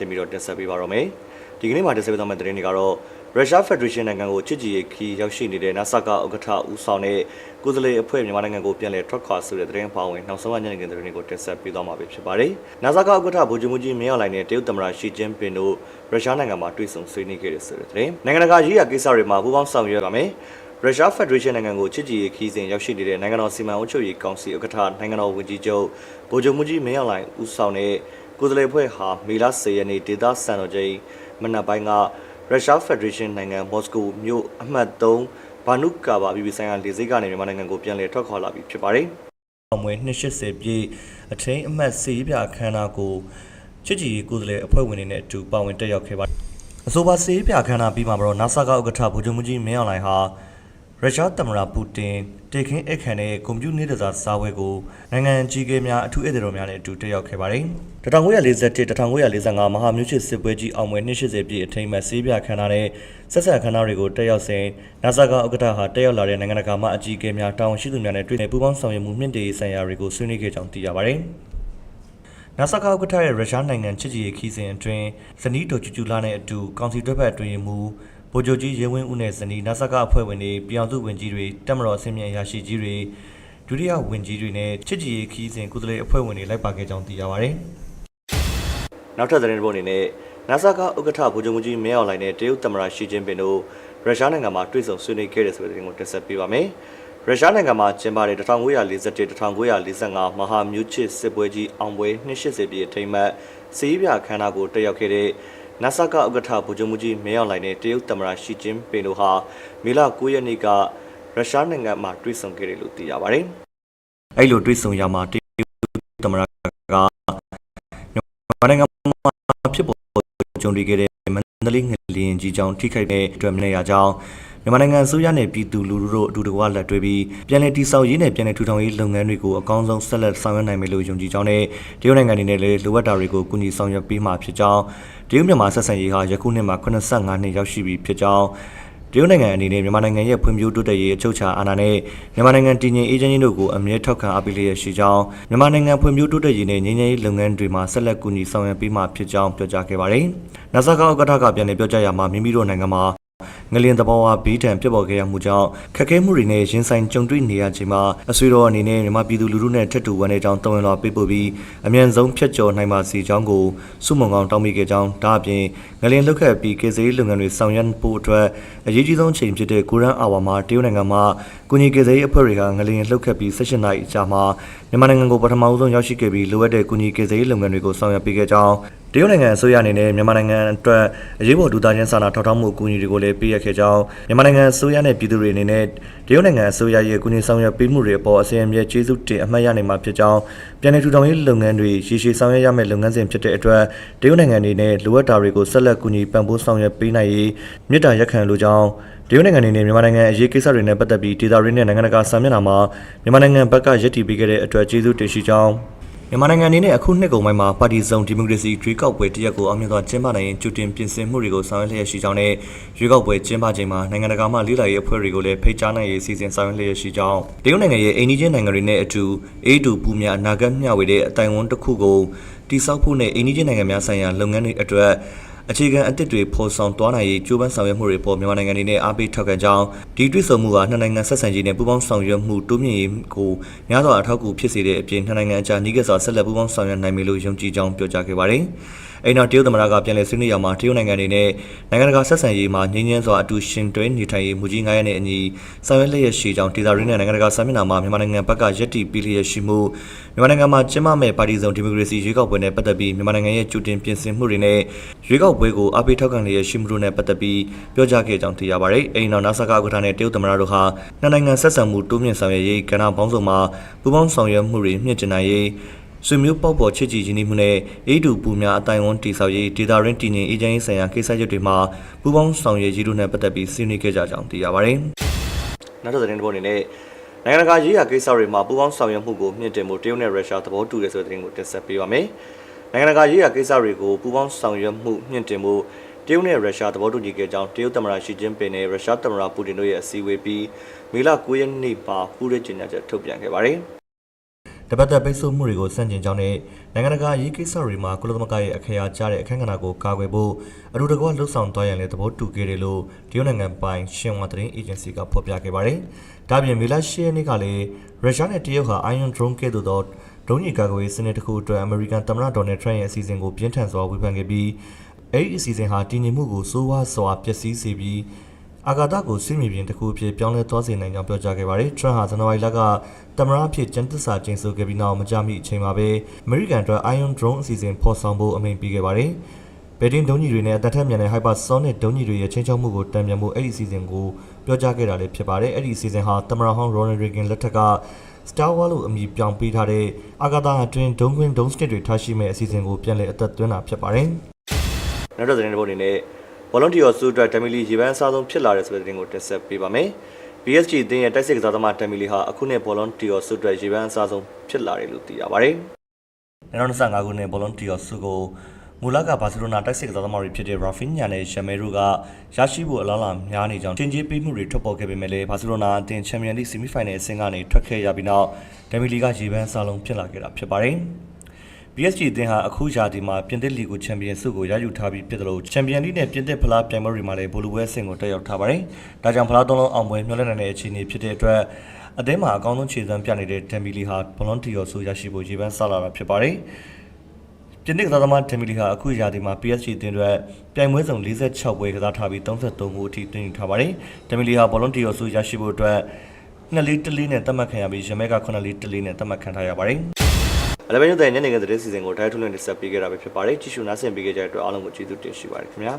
တင်ပြီးတော့တင်ဆက်ပေးပါတော့မယ်။ဒီကနေ့မှာတင်ဆက်ပေးသွားမယ့်သတင်းတွေကတော့ရုရှားဖက်ဒရေးရှင်းနိုင်ငံကိုချစ်ကြည်ရေးခီးရောက်ရှိနေတဲ့ NASA ကဥက္ကဋ္ဌဦးဆောင်တဲ့ကိုယ်စားလှယ်အဖွဲ့မြန်မာနိုင်ငံကိုပြန်လည်ထွက်ခွာဆိုတဲ့သတင်းအပါအဝင်နောက်ဆုံးရညနေခင်းသတင်းတွေကိုတင်ဆက်ပေးသွားမှာဖြစ်ပါတယ်။ NASA ကဥက္ကဋ္ဌဗိုလ်ချုပ်မှုကြီးမင်းအောင်လှိုင်နဲ့တရုတ်သမ္မတရှီကျင်းပင်တို့ရုရှားနိုင်ငံမှာတွေ့ဆုံဆွေးနွေးခဲ့တဲ့ဆိုတဲ့သတင်း။နိုင်ငံတကာရေးရာကိစ္စတွေမှာပူးပေါင်းဆောင်ရွက်ရမယ်။ရုရှားဖက်ဒရေးရှင်းနိုင်ငံကိုချစ်ကြည်ရေးခီးစဉ်ရောက်ရှိနေတဲ့နိုင်ငံတော်စီမံအုပ်ချုပ်ရေးကောင်စီဥက္ကဋ္ဌနိုင်ငံတော်ဝန်ကြီးချုပ်ဗိုလ်ချုပ်မှုကြီးမင်းအောင်လှိုင်ဦးဆောင်တဲ့ ကိုယ်စားလှယ်အဖွဲ့ဟာမေလ10ရက်နေ့ဒေသစံတော်ချိန်မနက်ပိုင်းကရုရှားဖက်ဒရေးရှင်းနိုင်ငံမော်စကိုမြို့အမှတ်3ဘာနုကာဘာပြည်ပဆိုင်ရာလေဆိပ်ကနေမြန်မာနိုင်ငံကိုပြန်လည်ထွက်ခွာလာပြီဖြစ်ပါတယ်။အမွေ280ပြည့်အထင်းအမှတ်စီးပြအခမ်းအနားကိုချစ်ကြည်ရေးကိုယ်စားလှယ်အဖွဲ့ဝင်တွေနဲ့အတူပါဝင်တက်ရောက်ခဲ့ပါတယ်။အဆိုပါစီးပြအခမ်းအနားပြီးမှာတော့ NASA ကဥက္ကဋ္ဌဗိုလ်ချုပ်မှုကြီးမင်းအောင်လှိုင်ဟာ ရုရှားသမ္မတပူတင်တေခင်းအခမ်းတဲ့ကွန်ပျူတာနေတစားစားပွဲကိုနိုင်ငံကြီးကဲများအထူးဧည့်သည်တော်များနဲ့အတူတက်ရောက်ခဲ့ပါတယ်။1941 1945မဟာမြို့ချစ်စစ်ပွဲကြီးအောင်ပွဲ280ပြည့်အထိမ်းအမှတ်စီးပြအခမ်းအနားနဲ့ဆက်ဆက်အခမ်းအနားတွေကိုတက်ရောက်စဉ် NASA ကဥက္ကဋ္ဌဟာတက်ရောက်လာတဲ့နိုင်ငံတကာမှအကြီးအကဲများတာဝန်ရှိသူများနဲ့တွေ့ဆုံပူးပေါင်းဆောင်ရွက်မှုမြင့်တင်ရေးဆိုင်ရာတွေကိုဆွေးနွေးခဲ့ကြောင်းသိရပါတယ်။နာဆာကာဥက္ကဋ္ဌရဲ့ရုရှားနိုင်ငံချစ်ကြည်ရေးခီးစဉ်အတွင်းဇနီးတော်ကျူကျူလာနဲ့အတူကောင်စီတွဲဖက်အတွင်းမူ ဗိုလ်ချုပ်ကြီးရဲဝင်းဦးနဲ့ဇနီးနာဆာကာအဖွဲ့ဝင်တွေပြည်အောင်စုဝင်ကြီးတွေတက်မတော်အဆင့်မြင့်အရာရှိကြီးတွေဒုတိယဝင်ကြီးတွေနဲ့ချစ်ကြည်ရေးခီးစဉ်ကုသလေအဖွဲ့ဝင်တွေလိုက်ပါခဲ့ကြောင်းသိရပါတယ်။နောက်ထပ်သတင်းတစ်ပုဒ်အနေနဲ့နာဆာကာဥက္ကဋ္ဌဗိုလ်ချုပ်ကြီးမင်းအောင်လှိုင်နဲ့တရုတ်သမ္မတရှီကျင်းပင်တို့ရုရှားနိုင်ငံမှာတွေ့ဆုံဆွေးနွေးခဲ့တဲ့ဆိုတဲ့သတင်းကိုတင်ဆက်ပေးပါမယ်။ရုရှားနိုင်ငံမှာကျင်းပတဲ့1941-1945မဟာမြူချစ်စစ်ပွဲကြီးအောင်ပွဲ280ပြည့်အထိမ်းအမှတ်စီးပြအခမ်းအနားကိုတက်ရောက်ခဲ့တဲ့ နာဆာကဥက္ကဋ္ဌဗိုလ်ချုပ်မှုကြီးမင်းအောင်လှိုင်နဲ့တရုတ်သမ္မတရှီကျင်းပင်တို့ဟာမေလ9ရက်နေ့ကရုရှားနိုင်ငံမှာတွေ့ဆုံခဲ့တယ်လို့သိရပါတယ်။အဲ့လိုတွေ့ဆုံရမှာတရုတ်သမ္မတကမြန်မာနိုင်ငံမှာဖြစ်ပေါ်ကြုံတွေ့ခဲ့တဲ့မန္တလေးငလျင်ကြီးကြောင့်ထိခိုက်တဲ့အတွက်မနေရကြောင်း မြန်မာနိုင်ငံအစိုးရနဲ့ပြည်သူလူထုတို့အတူတကွလက်တွဲပြီးပြည်내တည်ဆောက်ရေးနဲ့ပြည်내ထူထောင်ရေးလုပ်ငန်းတွေကိုအကောင်းဆုံးဆက်လက်ဆောင်ရွက်နိုင်မယ်လို့ယုံကြည်ကြောင်းနဲ့တရုတ်နိုင်ငံအနေနဲ့လည်းလိုအပ်တာတွေကိုကူညီဆောင်ရွက်ပေးမှာဖြစ်ကြောင်းတရုတ်မြန်မာဆက်ဆံရေးဟာယခုနှစ်မှာ85နှစ်ရောက်ရှိပြီဖြစ်ကြောင်းတရုတ်နိုင်ငံအနေနဲ့မြန်မာနိုင်ငံရဲ့ဖွံ့ဖြိုးတိုးတက်ရေးအချုပ်အခြာအာဏာနဲ့မြန်မာနိုင်ငံတည်ငြိမ်အေးချမ်းရေးတို့ကိုအမြဲထောက်ခံအားပေးလျက်ရှိကြောင်းမြန်မာနိုင်ငံဖွံ့ဖြိုးတိုးတက်ရေးနဲ့ငြိမ်းချမ်းရေးလုပ်ငန်းတွေမှာဆက်လက်ကူညီဆောင်ရွက်ပေးမှာဖြစ်ကြောင်းပြောကြားခဲ့ပါတယ်။နာဆာကာဥက္ကဋ္ဌကပြန်လည်ပြောကြားရမှာမိမိတို့နိုင်ငံမှာ ငလျင်သဘောဝဘေးဒဏ်ပြစ်ပေါ်ခဲ့ရမှုကြောင့်ခက်ခဲမှုတွေနဲ့ရင်ဆိုင်ကြုံတွေ့နေရချိန်မှာအဆွေတော်အနေနဲ့မြန်မာပြည်သူလူထုနဲ့ထပ်တူဝန်တဲ့ကြောင်းတဝန်တော်ပေးပို့ပြီးအမြန်ဆုံးဖျက်ကျော်နိုင်ပါစေကြောင်းကိုစုမုံကောင်တောင်းမိခဲ့ကြောင်းဒါအပြင်ငလျင်လှုပ်ခတ်ပြီးကေဇေးလုပ်ငန်းတွေဆောင်ရွက်ဖို့အတွက်အရေးကြီးဆုံးအချိန်ဖြစ်တဲ့ကိုရန်အာဝါမှာတရုတ်နိုင်ငံမှာကုညီကေဇေးအဖွဲ့တွေကငလျင်လှုပ်ခတ်ပြီး16နှစ်အကြာမှာ မြန်မာနိုင်ငံကိုပထမဦးဆုံးရောက်ရှိခဲ့ပြီးလိုအပ်တဲ့ကုညီကေဇေးလုပ်ငန်းတွေကိုဆောင်ရွက်ပေးခဲ့ကြောင်းတရုတ်နိုင်ငံအစိုးရအနေနဲ့မြန်မာနိုင်ငံအတွက်အရေးပေါ်ဒုသားချင်းစာနာထောက်ထားမှုအကူအညီတွေကိုလည်းပေးရခဲ့ကြောင်းမြန်မာနိုင်ငံအစိုးရနဲ့ပြည်သူတွေအနေနဲ့တရုတ်နိုင်ငံအစိုးရရဲ့အကူအညီဆောင်ရွက်ပေးမှုတွေအပေါ်အစီအမံကျေးဇူးတင်အမှတ်ရနိုင်မှာဖြစ်ကြောင်းပြည်내ထူထောင်ရေးလုပ်ငန်းတွေရည်ရှိဆောင်ရွက်ရမယ့်လုပ်ငန်းစဉ်ဖြစ်တဲ့အတွက်တရုတ်နိုင်ငံအနေနဲ့လိုအပ်တာတွေကိုဆက်လက်ကူညီပံ့ပိုးဆောင်ရွက်ပေးနိုင်ရေးမြစ်တာရက်ခံလိုကြောင်းတရုတ်နိုင်ငံအနေနဲ့မြန်မာနိုင်ငံအရေးကိစ္စတွေနဲ့ပတ်သက်ပြီးဒေသရင်းနဲ့နိုင်ငံတကာစာမျက်နှာမှာမြန်မာနိုင်ငံဘက်ကရည်တည်ပေးခဲ့တဲ့အတွက်ကျေးဇူးတင်ရှိကြောင်း မြန်မာနိုင်ငံအနေနဲ့အခုနှစ်ကုန်ပိုင်းမှာပါတီစုံဒီမိုကရေစီရွေးကောက်ပွဲတရက်ကိုအောင်မြင်စွာကျင်းပနိုင်ရင်ကြိုတင်ပြင်ဆင်မှုတွေကိုဆောင်ရွက်လျက်ရှိကြောင်းနဲ့ရွေးကောက်ပွဲကျင်းပချိန်မှာနိုင်ငံတကာမှလေးလာရေးအဖွဲ့တွေကိုလည်းဖိတ်ကြားနိုင်ရေးစီစဉ်ဆောင်ရွက်လျက်ရှိကြောင်းတရုတ်နိုင်ငံရဲ့အိန္ဒိယနိုင်ငံတွေနဲ့အတူအေးတူပူများအနာဂတ်မျှဝေတဲ့အတိုင်ဝန်းတစ်ခုကိုတိစောက်ဖို့နဲ့အိန္ဒိယနိုင်ငံများဆိုင်ရာလုပ်ငန်းတွေအတွက် အခြေခံအသစ်တွေဖော်ဆောင်သွားနိုင်ရေးကြိုးပမ်းဆောင်ရွက်မှုတွေပေါ်မြန်မာနိုင်ငံအနေနဲ့အားပေးထောက်ခံကြောင်းဒီတွေ့ဆုံမှုဟာနှစ်နိုင်ငံဆက်ဆံရေးနဲ့ပူးပေါင်းဆောင်ရွက်မှုတိုးမြင့်ရေးကိုများစွာအထောက်အကူဖြစ်စေတဲ့အပြင်နှစ်နိုင်ငံအကြားနှီးကပ်စွာဆက်လက်ပူးပေါင်းဆောင်ရွက်နိုင်မယ်လို့ယုံကြည်ကြောင်းပြောကြားခဲ့ပါတယ်။ အိမ်တော်တရုတ်သမ္မတကပြန်လည်ဆွေးနွေးရမှာတရုတ်နိုင်ငံအနေနဲ့နိုင်ငံတကာဆက်ဆံရေးမှာငြင်းငြင်းစွာအတူရှင်တွဲနေထိုင်ရေးမူကြီး9ရက်နဲ့အညီဆောင်ရွက်လျက်ရှိကြောင်းဒေသရင်းနဲ့နိုင်ငံတကာစာမျက်နှာမှာမြန်မာနိုင်ငံဘက်ကယက်တီပြီးလျက်ရှိမှုမြန်မာနိုင်ငံမှာကျင်းပမဲ့ပါတီစုံဒီမိုကရေစီရွေးကောက်ပွဲနဲ့ပတ်သက်ပြီးမြန်မာနိုင်ငံရဲ့ကြိုတင်ပြင်ဆင်မှုတွေနဲ့ရွေးကောက်ပွဲကိုအပိထောက်ခံလျက်ရှိမှုတို့နဲ့ပတ်သက်ပြီးပြောကြားခဲ့ကြောင်းသိရပါတယ်။အိမ်တော်နာဆာကာဥက္ကဋ္ဌနဲ့တရုတ်သမ္မတတို့ဟာနှစ်နိုင်ငံဆက်ဆံမှုတိုးမြင့်ဆောင်ရွက်ရေးကဏ္ဍပေါင်းစုံမှာပူးပေါင်းဆောင်ရွက်မှုတွေမြင့်တင်နိုင်ရေး ဆွေမျိုးပေါက်ပေါ်ချစ်ကြည်ခြင်းမှုနဲ့အေးတူပူများအတိုင်ဝန်းတည်ဆောက်ရေးဒေတာရင်းတည်ငြိမ်အေဂျင့်ရေးဆိုင်ရာကိစ္စရပ်တွေမှာပူးပေါင်းဆောင်ရွက်ရေးတို့နဲ့ပတ်သက်ပြီးဆွေးနွေးခဲ့ကြကြောင်းသိရပါတယ်။နောက်တစ်သတင်းတစ်ပုဒ်အနေနဲ့နိုင်ငံတကာရေးရာကိစ္စတွေမှာပူးပေါင်းဆောင်ရွက်မှုကိုမြင့်တင်မှုတရုတ်နဲ့ရုရှားသဘောတူတယ်ဆိုတဲ့သတင်းကိုတင်ဆက်ပေးပါမယ်။နိုင်ငံတကာရေးရာကိစ္စတွေကိုပူးပေါင်းဆောင်ရွက်မှုမြင့်တင်မှုတရုတ်နဲ့ရုရှားသဘောတူညီခဲ့ကြောင်းတရုတ်သမ္မတရှီကျင်းပင်နဲ့ရုရှားသမ္မတပူတင်တို့ရဲ့အစည်းအဝေးပြီးမေလ9ရက်နေ့မှာပူးရဲကြေညာချက်ထုတ်ပြန်ခဲ့ပါတယ်။ တပတ်သက်ပိတ်ဆို့မှုတွေကိုစန့်ကျင်ကြောင်းနဲ့နိုင်ငံတကာရေးကိစ္စတွေမှာကုလသမဂ္ဂရဲ့အခရာကျတဲ့အခမ်းကဏ္ဍကိုကာကွယ်ဖို့အတူတကွလှုပ်ဆောင်သွားရန်လည်းသဘောတူခဲ့တယ်လို့တရုတ်နိုင်ငံပိုင်ရှင်ဝါသတင်းအေဂျင်စီကဖော်ပြခဲ့ပါတယ်။ဒါ့အပြင်မေလ10ရက်နေ့ကလည်းရုရှားနဲ့တရုတ်ဟာ Iron Drone ကဲ့သို့သောဒုံးညကာကွယ်ရေးစနစ်တစ်ခုအတွက်အမေရိကန်သမ္မတဒေါ်နယ်ထရန့်ရဲ့အစီအစဉ်ကိုပြင်းထန်စွာဝေဖန်ခဲ့ပြီးအဲ့ဒီအစီအစဉ်ဟာတည်ငြိမ်မှုကိုစိုးဝါးစွာပျက်စီးစေပြီး အာဂါဒကိုစစ်မြေပြင်တစ်ခုအဖြစ်ပြောင်းလဲသွားစေနိုင်ကြောင်းပြောကြားခဲ့ပါတယ်။ထရန့်ဟာဇန်နဝါရီလကသမ္မတအဖြစ်ကျန်းသစ္စာကျင်းဆိုခဲ့ပြီးနောက်မကြာမီအချိန်မှာပဲအမေရိကန်အတွက် Iron Drone အစီအစဉ်ဖော်ဆောင်ဖို့အမိန့်ပေးခဲ့ပါတယ်။ဘယ်တင်ဒုံးကြီးတွေနဲ့အသက်ထက်မြန်တဲ့ hypersonic ဒုံးကြီးတွေရဲ့ချင်းချောက်မှုကိုတံပြန်ဖို့အဲ့ဒီအစီအစဉ်ကိုပြောကြားခဲ့တာလည်းဖြစ်ပါတယ်။အဲ့ဒီအစီအစဉ်ဟာသမ္မတဟောင်း Ronald Reagan လက်ထက်က Star Wars လို့အမည်ပြောင်းပေးထားတဲ့အာဂါသာအတွင်းဒုံးခွင်းဒုံးစနစ်တွေထားရှိမဲ့အစီအစဉ်ကိုပြန်လည်အသက်သွင်းတာဖြစ်ပါတယ်။နောက်တစ်သတင်းတစ်ပုဒ်အနေနဲ့ volunteer စုအတွက်တမီလီရေပန်းအစားဆုံးဖြစ်လာတဲ့ဆိုတဲ့သတင်းကိုတင်ဆက်ပေးပါမယ်။ BSG အသင်းရဲ့တိုက်စစ်ကစားသမားတမီလီဟာအခုနှစ် volunteer စုအတွက်ရေပန်းအစားဆုံးဖြစ်လာတယ်လို့သိရပါတယ်။2025ခုနှစ် volunteer စုကိုမူလကဘာစီလိုနာတိုက်စစ်ကစားသမားတွေဖြစ်တဲ့ Rafinha နဲ့ Jamel ကရရှိဖို့အလားအလာများနေကြောင်းတင်ကြီးပေးမှုတွေထွက်ပေါ်ခဲ့ပေမဲ့လည်းဘာစီလိုနာအသင်းချန်ပီယံလိဆီမီဖိုင်နယ်အဆင့်ကနေထွက်ခဲ့ရပြီးနောက်ဒမီလီကရေပန်းအစားဆုံးဖြစ်လာခဲ့တာဖြစ်ပါတယ်။ PSG အသင်းဟာအခုရာသီမှာပြင်သစ်လီဂ်ချန်ပီယံဆုကိုရယူထားပြီးဖြစ်တယ်လို့ချန်ပီယံလိနဲ့ပြင်သစ်ဖလားပြိုင်ပွဲတွေမှာလည်းဗိုလ်လူပွဲအဆင့်ကိုတက်ရောက်ထားပါတယ်။ဒါကြောင့်ဖလားသုံးလုံးအောင်ပွဲမျှော်လင့်နိုင်တဲ့အခြေအနေဖြစ်တဲ့အတွက်အသင်းမှာအကောင်းဆုံးခြေစွမ်းပြနေတဲ့ဒမ်ဘီလီဟာဘလွန်တီယောဆုရရှိဖို့ရေပန်းဆလာတာဖြစ်ပါတယ်။ပြင်သစ်ကစားသမားဒမ်ဘီလီဟာအခုရာသီမှာ PSG အသင်းအတွက်ပြိုင်ပွဲစုံ46ပွဲကစားထားပြီး33ဂိုးအထိသွင်းယူထားပါတယ်။ဒမ်ဘီလီဟာဘလွန်တီယောဆုရရှိဖို့အတွက်နှစ်လေးတလေးနဲ့သတ်မှတ်ခံရပြီးရမဲက9လေးတလေးနဲ့သတ်မှတ်ခံထားရပါတယ်။ အလဘန်ညတဲ့ညနေခင်းသတင်းစီစဉ်ကိုထိုင်းထုံးလွှင့်တင်ဆက်ပေးခဲ့တာပဲဖြစ်ပါတယ်ကြည့်ရှုနားဆင်ပေးခဲ့ကြတဲ့အတွက်အားလုံးကိုကျေးဇူးတင်ရှိပါတယ်ခင်ဗျာ